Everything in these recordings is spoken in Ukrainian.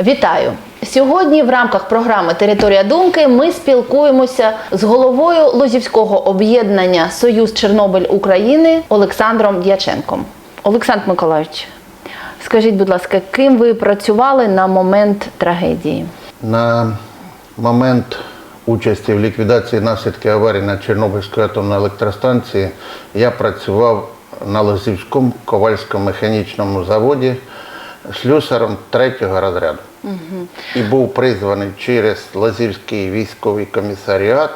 Вітаю! Сьогодні в рамках програми Територія думки ми спілкуємося з головою Лозівського об'єднання Союз Чорнобиль України Олександром Дяченком. Олександр Миколаївич, скажіть, будь ласка, ким ви працювали на момент трагедії? На момент участі в ліквідації наслідків аварії на Чорнобильській атомній електростанції я працював на Лозівському ковальсько-механічному заводі слюсарем третього розряду. І був призваний через Лозівський військовий комісаріат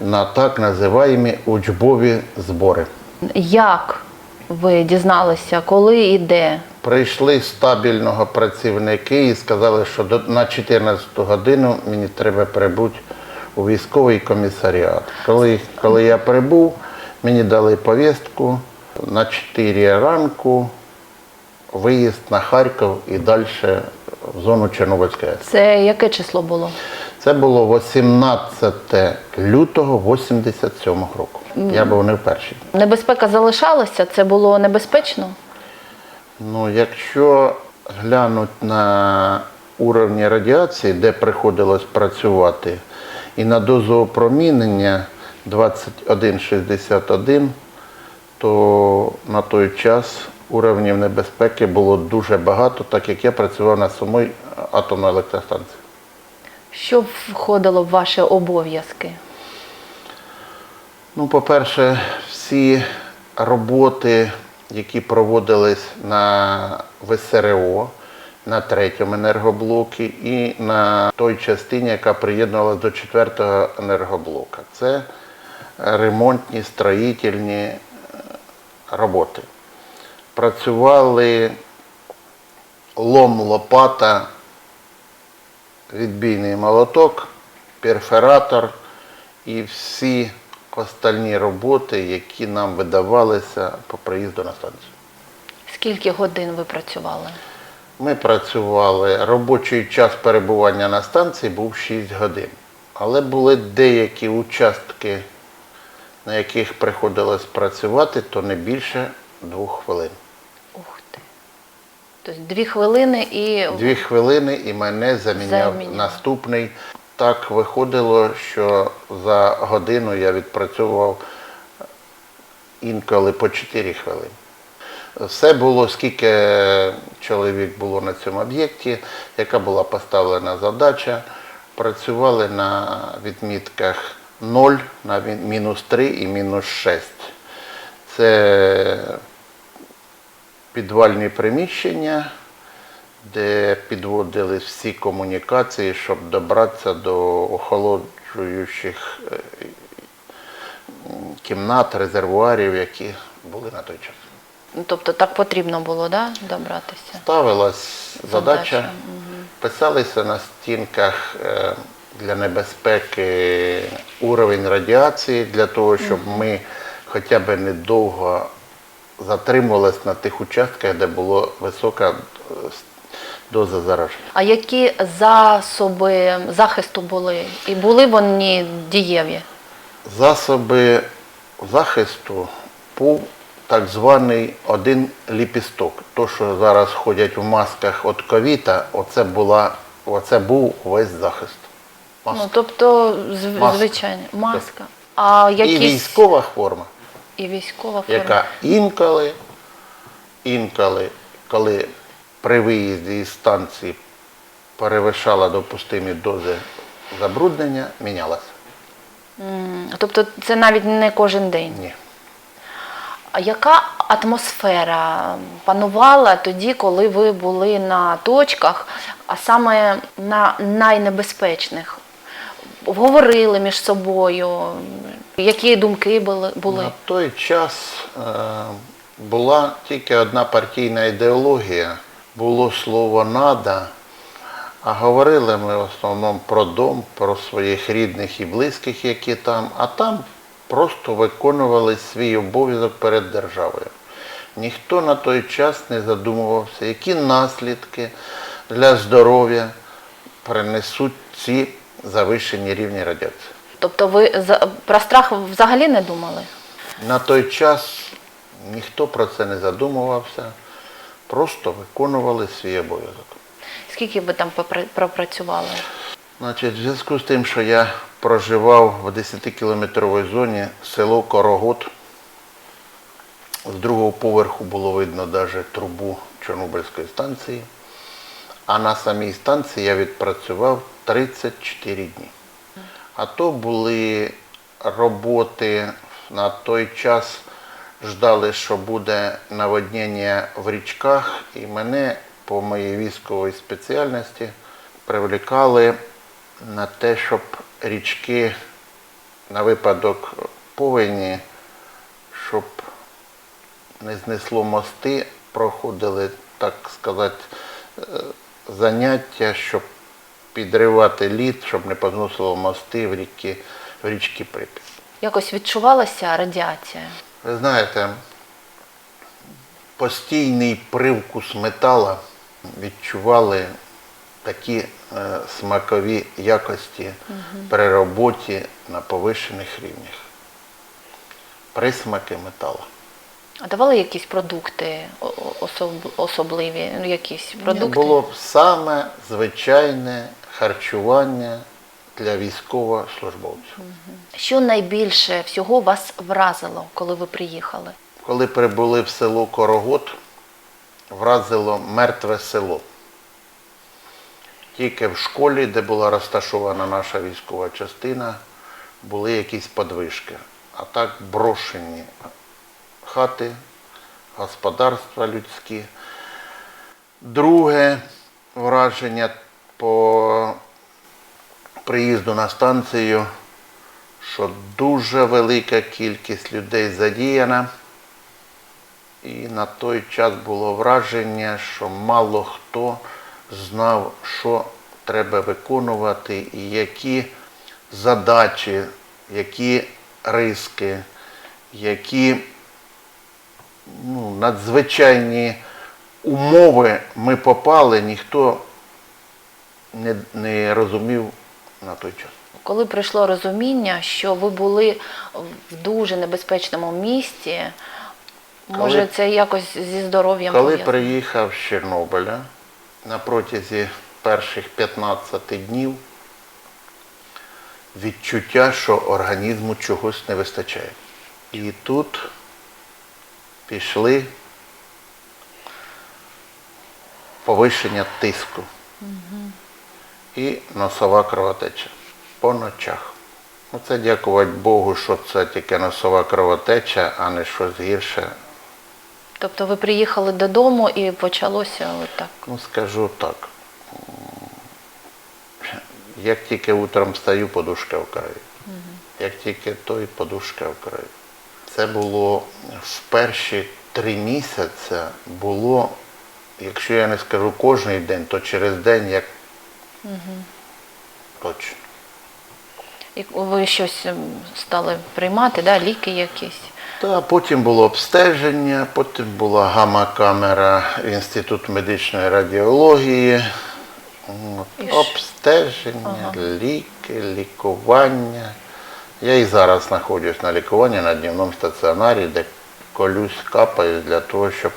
на так називаємо учбові збори. Як ви дізналися, коли і де? Прийшли стабільного працівники і сказали, що до- на 14 годину мені треба прибути у військовий комісаріат. Коли, коли я прибув, мені дали повістку на 4 ранку, виїзд на Харків і далі в зону Чорнобильської. АЕС. Це яке число було? Це було 18 лютого 87 року. Я був не вперше. Небезпека залишалася? Це було небезпечно? Ну, якщо глянути на уровні радіації, де приходилось працювати, і на дозу опромінення 2161, то на той час уровнів небезпеки було дуже багато, так як я працював на самій атомній електростанції. Що входило в ваші обов'язки? Ну, по-перше, всі роботи, які проводились на ВСРО, на третьому енергоблокі і на той частині, яка приєднувалася до четвертого енергоблока. Це ремонтні, строїтельні е, роботи. Працювали лом, лопата, відбійний молоток, перфоратор і всі остальні роботи, які нам видавалися по приїзду на станцію. Скільки годин ви працювали? Ми працювали, робочий час перебування на станції був 6 годин. Але були деякі участки, на яких приходилось працювати, то не більше двох хвилин. Тобто дві хвилини і Дві хвилини і мене заміняв Заміняв. наступний. Так виходило, що за годину я відпрацьовував інколи по 4 хвилини. Все було, скільки чоловік було на цьому об'єкті, яка була поставлена задача. Працювали на відмітках 0, на мінус 3 і мінус 6. Це підвальні приміщення, де підводили всі комунікації, щоб добратися до охолоджуючих е, кімнат, резервуарів, які були на той час. Ну, тобто так потрібно було, да, добратися? Ставилась задача, Задача, писалися на стінках е, для небезпеки уровень радіації, для того, щоб ми хоча б недовго затримувалися на тих участках, де була висока е, доза зараження. А які засоби захисту були? І були вони дієві? Засоби захисту був так званий один ліпісток. То, що зараз ходять в масках від ковіта, оце, була, оце був весь захист. Маска. Ну, тобто, зв- Маска. звичайно, маска. А І військова форма, І військова форма. яка інколи, інколи, коли при виїзді із станції перевищала допустимі дози забруднення, мінялася. М, Тобто це навіть не кожен день. Ні. А яка атмосфера панувала тоді, коли ви були на точках, а саме на найнебезпечних? Говорили між собою, які думки були? На той час е, була тільки одна партійна ідеологія, було слово «нада», а говорили ми в основному про дом, про своїх рідних і близьких, які там, а там просто виконували свій обов'язок перед державою. Ніхто на той час не задумувався, які наслідки для здоров'я принесуть ці завищені рівні радіації. Тобто ви про страх взагалі не думали? На той час ніхто про це не задумувався, просто виконували свій обов'язок. Скільки ви там пропрацювали? Значить, в зв'язку з тим, що я проживав в 10-кілометровій зоні село Корогот, з другого поверху було видно навіть трубу Чорнобильської станції, а на самій станції я відпрацював 34 дні. А то були роботи на той час, ждали, що буде наводнення в річках, і мене по моїй військовій спеціальності привлікали на те, щоб річки на випадок повені, щоб не знесло мости, проходили, так сказати, е, заняття, щоб підривати лід, щоб не позносило мости в ріки, в річки Прип'ять. Якось відчувалася радіація? Ви знаєте, постійний привкус метала відчували такі е, смакові якості при роботі на повищених рівнях. Присмаки металу. А давали якісь продукти особ- особливі? Ну, якісь продукти? Було б саме звичайне харчування для військовослужбовців. Що найбільше всього вас вразило, коли ви приїхали? Коли прибули в село Корогот, вразило мертве село. Тільки в школі, де була розташована наша військова частина, були якісь подвижки. А так брошені хати, господарства людські. Друге враження по приїзду на станцію, що дуже велика кількість людей задіяна. І на той час було враження, що мало хто знав, що треба виконувати і які задачі, які риски, які ну, надзвичайні умови ми попали, ніхто не, не розумів на той час. Коли прийшло розуміння, що ви були в дуже небезпечному місті, може Коли- це якось зі здоров'ям Коли пов'язано? приїхав з Чорнобиля на протязі перших 15 днів відчуття, що організму чогось не вистачає. І тут пішли повищення тиску і носова кровотеча по ночах. Ну, це дякувати Богу, що це тільки носова кровотеча, а не щось гірше. Тобто ви приїхали додому і почалося отак. Ну, скажу так. Як тільки утром встаю, подушка в крові. Як тільки той, подушка в крові. Це було в перші три місяці було, якщо я не скажу кожен день, то через день як точно. І ви щось ем, стали приймати, да? ліки якісь. Та потім було обстеження, потім була гамма-камера Інститут медичної радіології, От, обстеження, ліки, лікування. Я і зараз знаходжусь на лікуванні на дневному стаціонарі, де колюсь, капаю для того, щоб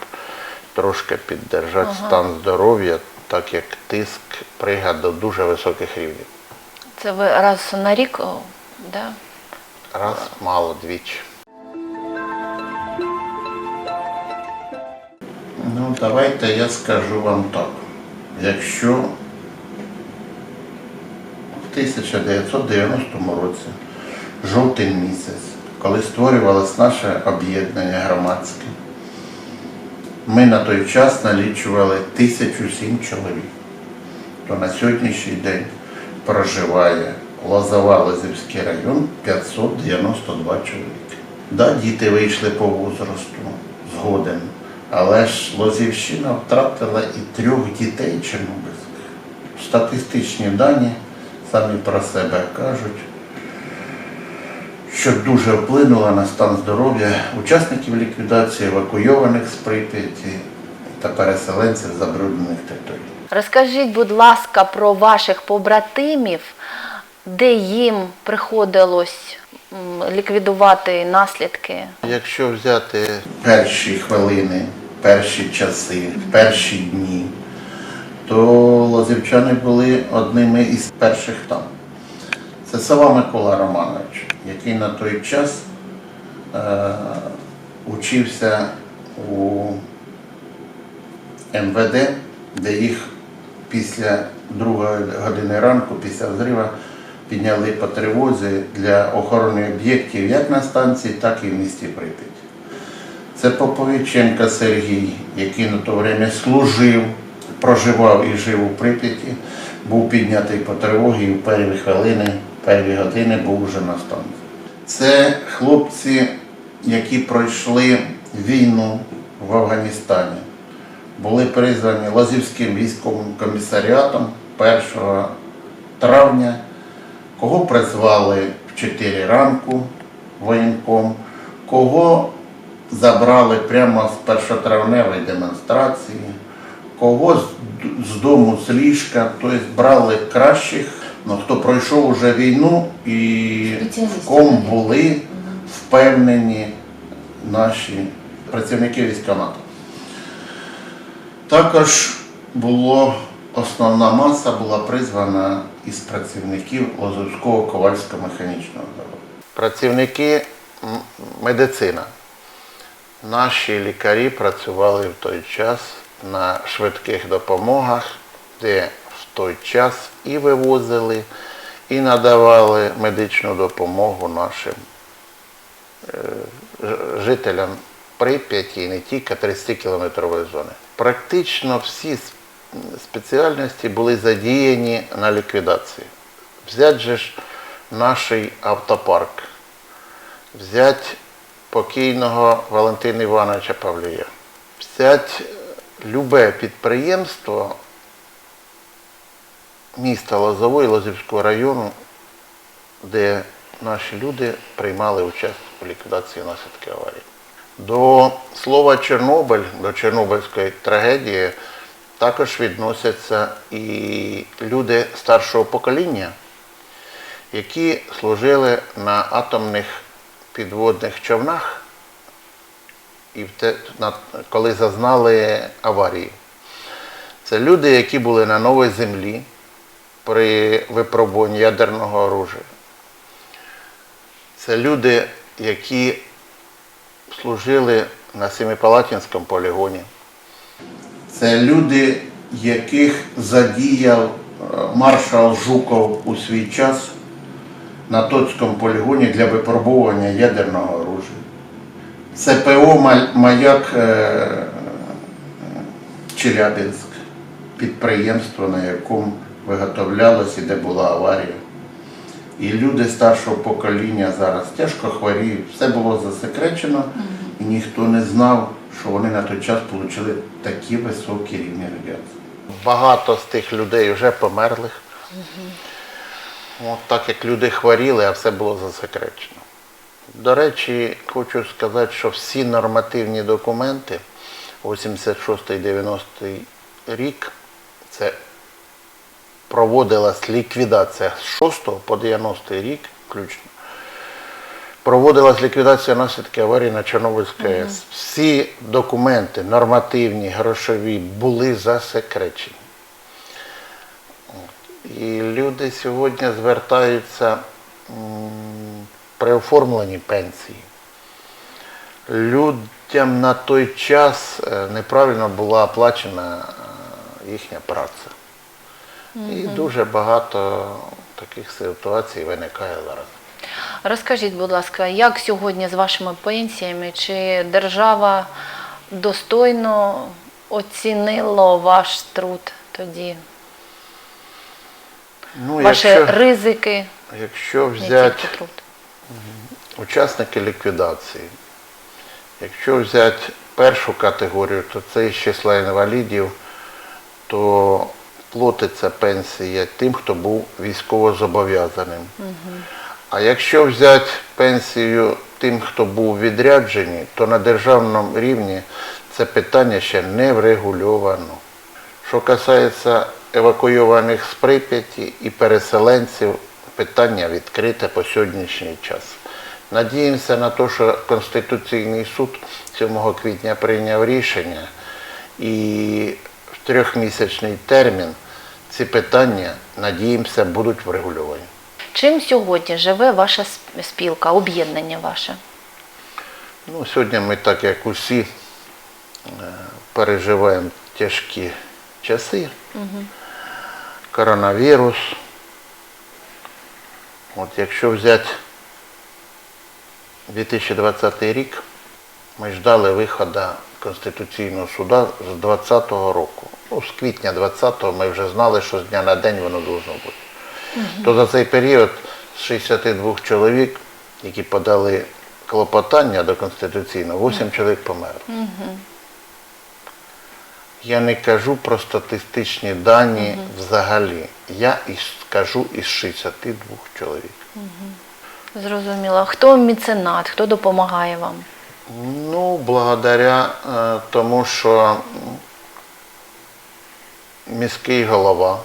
трошки піддержати стан здоров'я, так як тиск пригад до дуже високих рівнів. Це ви раз на рік, да? Раз мало двічі. Ну, давайте я скажу вам так. Якщо в 1990 році, жовтень місяць, коли створювалось наше об'єднання громадське, ми на той час налічували 1007 чоловік, то на сьогоднішній день проживає Лозова Лозівський район 592 чоловіки. Да, діти вийшли по возрасту згоден, але ж Лозівщина втратила і трьох дітей чорнобильських. Статистичні дані самі про себе кажуть, що дуже вплинула на стан здоров'я учасників ліквідації, евакуйованих з Прип'яті та переселенців забруднених територій. Розкажіть, будь ласка, про ваших побратимів, де їм приходилось ліквідувати наслідки. Якщо взяти перші хвилини, перші часи, перші дні, то лозівчани були одними із перших там. Це Сава Микола Романович, який на той час е, учився у МВД, де їх після другої години ранку, після взрива, підняли по тривозі для охорони об'єктів як на станції, так і в місті Прип'ять. Це Поповиченко Сергій, який на то время служив, проживав і жив у Прип'яті, був піднятий по тривогі і в перші хвилини, перші години був вже на станції. Це хлопці, які пройшли війну в Афганістані, були призвані Лазівським військовим комісаріатом 1 травня, кого призвали в 4 ранку воєнком, кого забрали прямо з першотравневої демонстрації, кого з дому з ліжка, тобто брали кращих, ну, хто пройшов уже війну і в ком були впевнені наші працівники військкомату. Також було основна маса була призвана із працівників Лозовського ковальського механічного заводу. Працівники медицина. Наші лікарі працювали в той час на швидких допомогах, де той час і вивозили, і надавали медичну допомогу нашим е, жителям Прип'яті і не тільки 30-кілометрової зони. Практично всі спеціальності були задіяні на ліквідації. Взять же ж наш автопарк, взять покійного Валентина Івановича Павлія, взять любе підприємство міста Лозової Лозівського району, де наші люди приймали участь у ліквідації наслідків аварії. До слова Чорнобиль, до Чорнобильської трагедії також відносяться і люди старшого покоління, які служили на атомних підводних човнах, і коли зазнали аварії. Це люди, які були на новій землі при випробуванні ядерного оружия. Це люди, які служили на Семипалатинському полігоні. Це люди, яких задіяв е, маршал Жуков у свій час на Тоцькому полігоні для випробування ядерного оружия. Це ПО Маяк е, Челябинськ, підприємство, на якому виготовлялось і де була аварія. І люди старшого покоління зараз тяжко хворіють. Все було засекречено, і ніхто не знав, що вони на той час отримали такі високі рівні радіації. Багато з тих людей вже померлих. От так як люди хворіли, а все було засекречено. До речі, хочу сказати, що всі нормативні документи 86-90 рік це проводилась ліквідація з 6 по 90 рік включно. Проводилась ліквідація наслідків аварії на Чорнобильській АЕС. Всі документи, нормативні, грошові, були засекречені. І люди сьогодні звертаються при оформленні пенсії. Людям на той час е, неправильно була оплачена е, їхня праця. І дуже багато таких ситуацій виникає зараз. Розкажіть, будь ласка, як сьогодні з вашими пенсіями? Чи держава достойно оцінила ваш труд тоді? Ну, Ваші якщо, ризики, якщо взяти труд. учасники ліквідації, якщо взяти першу категорію, то це із числа інвалідів, то платиться пенсія тим, хто був військовозобов'язаним. А якщо взяти пенсію тим, хто був відряджений, то на державному рівні це питання ще не врегульовано. Що касається евакуйованих з Прип'яті і переселенців, питання відкрите по сьогоднішній час. Надіємося на те, що Конституційний суд 7 квітня прийняв рішення і в трьохмісячний термін ці питання, надіємося, будуть врегульовані. Чим сьогодні живе ваша спілка, об'єднання ваше? Ну, сьогодні ми, так як усі, е, переживаємо тяжкі часи. Коронавірус. От якщо взяти 2020 рік, ми ждали виходу Конституційного суду з 2020 року. Ну, з квітня 2020-го ми вже знали, що з дня на день воно должно бути. То за цей період з 62 чоловік, які подали клопотання до Конституційного, 8 чоловік померло. Я не кажу про статистичні дані взагалі. Я і скажу із 62 чоловік. Зрозуміло. Хто меценат, хто допомагає вам? Ну, благодаря е, тому, що міський голова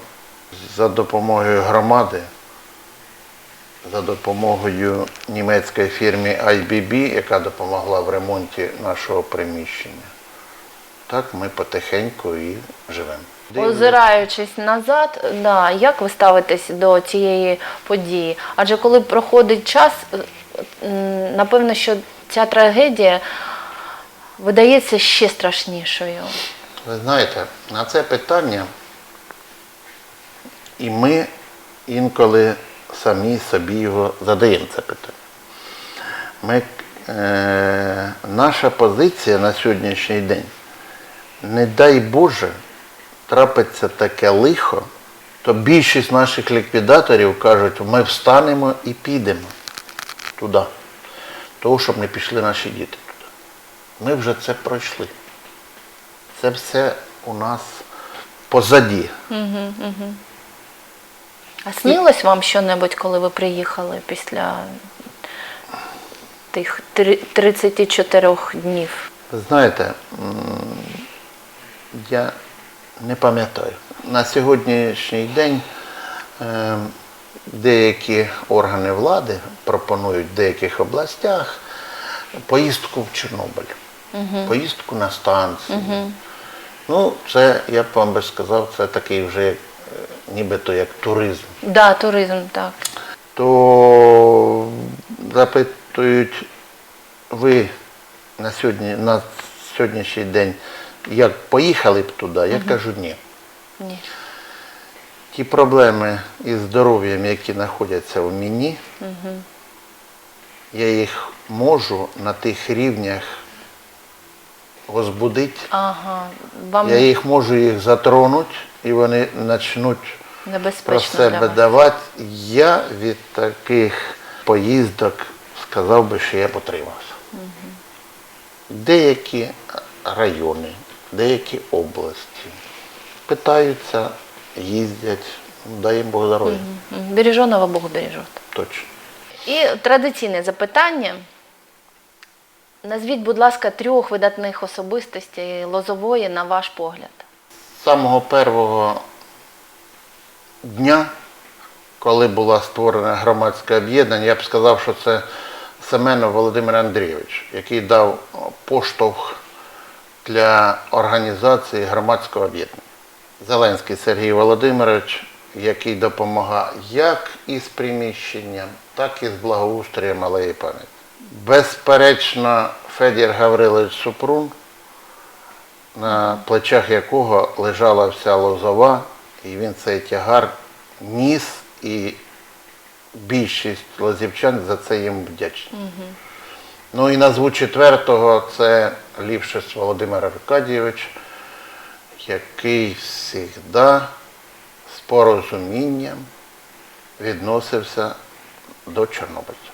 за допомогою громади, за допомогою німецької фірми IBB, яка допомогла в ремонті нашого приміщення, так ми потихеньку і живемо. Озираючись назад, да, як ви ставитесь до цієї події? Адже коли проходить час, напевно, що ця трагедія видається ще страшнішою. Ви знаєте, на це питання і ми інколи самі собі його задаємо це питання. Ми, е, наша позиція на сьогоднішній день, не дай Боже, трапиться таке лихо, то більшість наших ліквідаторів кажуть, ми встанемо і підемо туди. Того, щоб не пішли наші діти туди. Ми вже це пройшли. Це все у нас позаді. А снилось вам що-небудь, коли ви приїхали після тих три- 34 днів? Ви знаєте, я не пам'ятаю. На сьогоднішній день е, деякі органи влади пропонують в деяких областях поїздку в Чорнобиль, поїздку на станцію. Ну, це, я б вам би сказав, це такий вже е, нібито як туризм. Да, туризм, так. то запитують ви на сьогодні, на сьогоднішній день, як поїхали б туди, я кажу ні. Ні. Ті проблеми із здоров'ям, які знаходяться в мені, я їх можу на тих рівнях розбудити, Ага, вам я їх можу їх затронути, і вони почнуть про себе давати. Я від таких поїздок сказав би, що я потримався. Деякі райони, деякі області питаються, їздять, дай їм Бог здоров'я. Береженого Бог бережет. Точно. І традиційне запитання. Назвіть, будь ласка, трьох видатних особистостей Лозової на ваш погляд. З самого першого дня, коли була створена громадське об'єднання, я б сказав, що це Семенов Володимир Андрійович, який дав поштовх для організації громадського об'єднання. Зеленський Сергій Володимирович, який допомагає як із приміщенням, так і з благоустроєм алеї пам'яті. Безперечно, Федір Гаврилович Супрун, на плечах якого лежала вся лозова, і він цей тягар ніс, і більшість лозівчан за це їм вдячні. Ну і назву четвертого це Лівшець Володимир Аркадійович, який завжди з порозумінням відносився до чорнобильців.